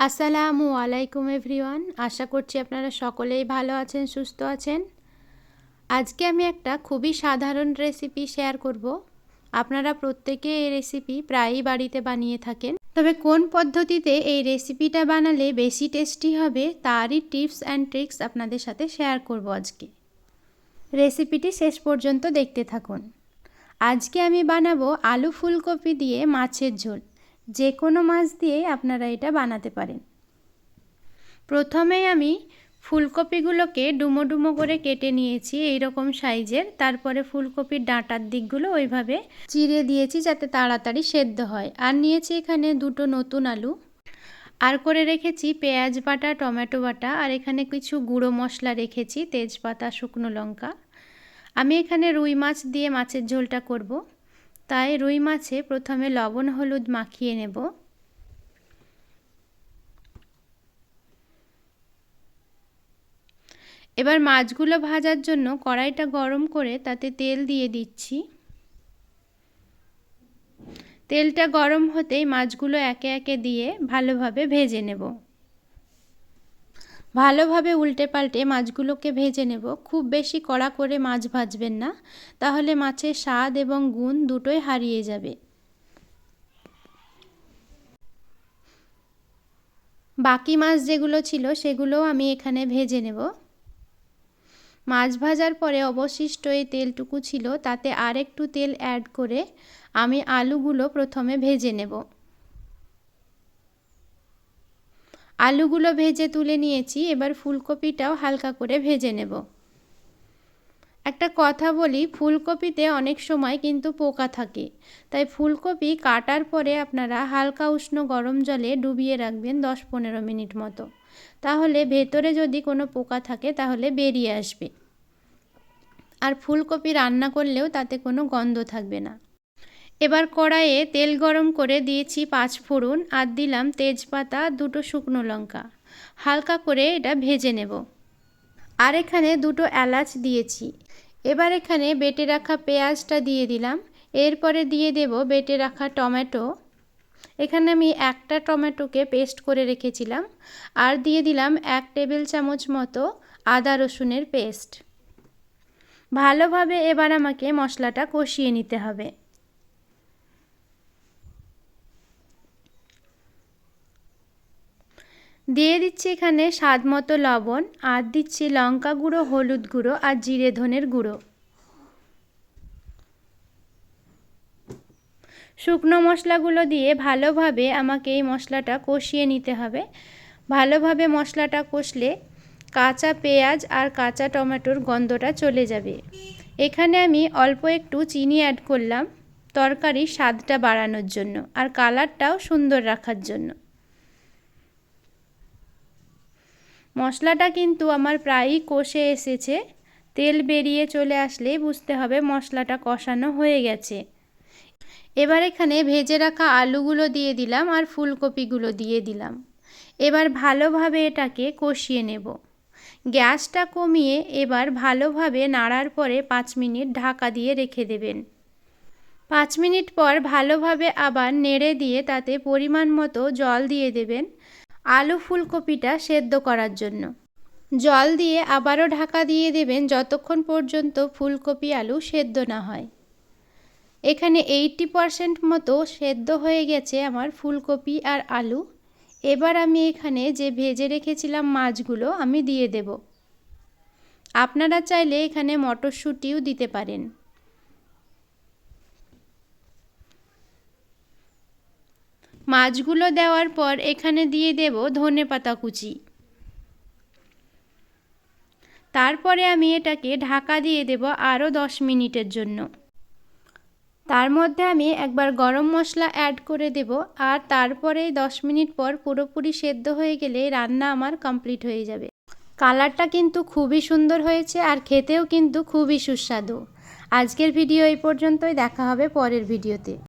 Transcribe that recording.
আসসালামু আলাইকুম এভরিওয়ান, আশা করছি আপনারা সকলেই ভালো আছেন, সুস্থ আছেন। আজকে আমি একটা খুবই সাধারণ রেসিপি শেয়ার করব। আপনারা প্রত্যেকে এই রেসিপি প্রায়ই বাড়িতে বানিয়ে থাকেন। তবে কোন পদ্ধতিতে এই রেসিপিটা বানালে বেশি টেস্টি হবে, তারই টিপস অ্যান্ড ট্রিক্স আপনাদের সাথে শেয়ার করব আজকে। রেসিপিটি শেষ পর্যন্ত দেখতে থাকুন। আজকে আমি বানাবো আলু ফুলকপি দিয়ে মাছের ঝোল। যে কোনো মাছ দিয়ে আপনারা এটা বানাতে পারেন। প্রথমে আমি ফুলকপিগুলোকে ডুমো ডুমো করে কেটে নিয়েছি এই রকম সাইজের, তারপরে ফুলকপির ডাঁটার দিকগুলো ওইভাবে চিড়ে দিয়েছি যাতে তাড়াতাড়ি সেদ্ধ হয়। আর নিয়েছি এখানে দুটো নতুন আলু। আর করে রেখেছি পেঁয়াজ বাটা, টমেটো বাটা, আর এখানে কিছু গুঁড়ো মশলা রেখেছি, তেজপাতা, শুকনো লঙ্কা। আমি এখানে রুই মাছ দিয়ে মাছের ঝোলটা করব। তাই রুই মাছে প্রথমে লবণ, হলুদ মাখিয়ে নেব। এবার মাছগুলো ভাজার জন্য কড়াইটা গরম করে তাতে তেল দিয়ে দিচ্ছি। তেলটা গরম হতেই মাছগুলো একে একে দিয়ে ভালোভাবে ভেজে নেব। ভালোভাবে উল্টে পাল্টে মাছগুলোকে ভেজে নেব। খুব বেশি কড়া করে মাছ ভাজবেন না। তাহলে মাছের স্বাদ এবং গুণ দুটোই হারিয়ে যাবে। বাকি মাছ যেগুলো ছিল সেগুলোও আমি এখানে ভেজে নেব। মাছ ভাজার পরে অবশিষ্ট এই তেলটুকু ছিল, তাতে আর একটু তেল অ্যাড করে আমি আলুগুলো প্রথমে ভেজে নেব। আলুগুলো ভেজে তুলে নিয়েছি, এবার ফুলকপিটাও হালকা করে ভেজে নেব। একটা কথা বলি, ফুলকপিতে অনেক সময় কিন্তু পোকা থাকে, তাই ফুলকপি কাটার পরে আপনারা হালকা উষ্ণ গরম জলে ডুবিয়ে রাখবেন দশ পনেরো মিনিট মতো। তাহলে ভেতরে যদি কোনো পোকা থাকে, তাহলে বেরিয়ে আসবে। আর ফুলকপি রান্না করলেও তাতে কোনো গন্ধ থাকবে না। এবার কড়াইয়ে তেল গরম করে দিয়েছি পাঁচ ফোড়ন আর দিলাম তেজপাতা, দুটো শুকনো লঙ্কা। হালকা করে এটা ভেজে নেব। আর এখানে দুটো এলাচ দিয়েছি। এবার এখানে বেটে রাখা পেঁয়াজটা দিয়ে দিলাম। এরপরে দিয়ে দেব বেটে রাখা টমেটো। এখানে আমি একটা টমেটোকে পেস্ট করে রেখেছিলাম। আর দিয়ে দিলাম এক টেবিল চামচ মতো আদা রসুনের পেস্ট। ভালোভাবে এবার আমাকে মশলাটা কষিয়ে নিতে হবে। দিয়ে দিচ্ছি এখানে স্বাদ মতো লবণ, আর দিচ্ছি লঙ্কা গুঁড়ো, হলুদ গুঁড়ো, আর জিরে ধনের গুঁড়ো। শুকনো মশলাগুলো দিয়ে ভালোভাবে আমাকে এই মশলাটা কষিয়ে নিতে হবে। ভালোভাবে মশলাটা কষলে কাঁচা পেঁয়াজ আর কাঁচা টমেটোর গন্ধটা চলে যাবে। এখানে আমি অল্প একটু চিনি অ্যাড করলাম তরকারির স্বাদটা বাড়ানোর জন্য, আর কালারটাও সুন্দর রাখার জন্য। মশলাটা কিন্তু আমার প্রায়ই কষে এসেছে। তেল বেরিয়ে চলে আসলে বুঝতে হবে মশলাটা কষানো হয়ে গেছে। এবার এখানে ভেজে রাখা আলুগুলো দিয়ে দিলাম আর ফুলকপিগুলো দিয়ে দিলাম। এবার ভালোভাবে এটাকে কষিয়ে নেব। গ্যাসটা কমিয়ে এবার ভালোভাবে নাড়ার পরে পাঁচ মিনিট ঢাকা দিয়ে রেখে দেবেন। পাঁচ মিনিট পর ভালোভাবে আবার নেড়ে দিয়ে তাতে পরিমাণ মতো জল দিয়ে দেবেন। আলু ফুলকপিটা সেদ্ধ করার জন্য। জল দিয়ে আবারও ঢাকা দিয়ে দেবেন যতক্ষণ পর্যন্ত ফুলকপি আলু সেদ্ধ না হয়। এখানে এইটটি পারসেন্ট মতো সেদ্ধ হয়ে গেছে আমার ফুলকপি আর আলু। এবার আমি এখানে যে ভেজে রেখেছিলাম মাছগুলো আমি দিয়ে দেব। আপনারা চাইলে এখানে মটরশুঁটিও দিতে পারেন। মাছগুলো দেওয়ার পর এখানে দিয়ে দেব ধনে পাতা কুচি। তারপরে আমি এটাকে ঢাকা দিয়ে দেব আরও দশ মিনিটের জন্য। তার মধ্যে আমি একবার গরম মশলা অ্যাড করে দেব আর তারপরে দশ মিনিট পর পুরোপুরি সেদ্ধ হয়ে গেলে রান্না আমার কমপ্লিট হয়ে যাবে। কালারটা কিন্তু খুবই সুন্দর হয়েছে আর খেতেও কিন্তু খুবই সুস্বাদু। আজকের ভিডিও এই পর্যন্তই, দেখা হবে পরের ভিডিওতে।